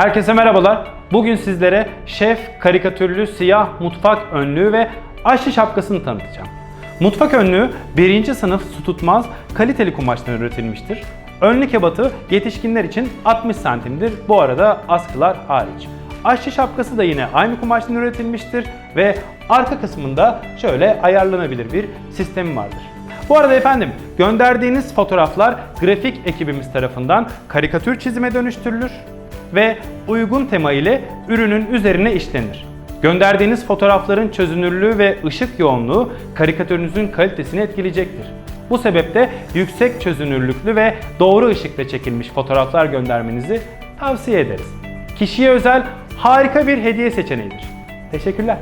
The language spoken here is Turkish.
Herkese merhabalar. Bugün sizlere şef karikatürlü siyah mutfak önlüğü ve aşçı şapkasını tanıtacağım. Mutfak önlüğü birinci sınıf su tutmaz kaliteli kumaştan üretilmiştir. Önlük ebatı yetişkinler için 60 santimdir. Bu arada askılar hariç. Aşçı şapkası da yine aynı kumaştan üretilmiştir ve arka kısmında şöyle ayarlanabilir bir sistemi vardır. Bu arada efendim gönderdiğiniz fotoğraflar grafik ekibimiz tarafından karikatür çizime dönüştürülür ve uygun tema ile ürünün üzerine işlenir. Gönderdiğiniz fotoğrafların çözünürlüğü ve ışık yoğunluğu karikatürünüzün kalitesini etkileyecektir. Bu sebeple yüksek çözünürlüklü ve doğru ışıkla çekilmiş fotoğraflar göndermenizi tavsiye ederiz. Kişiye özel harika bir hediye seçeneğidir. Teşekkürler.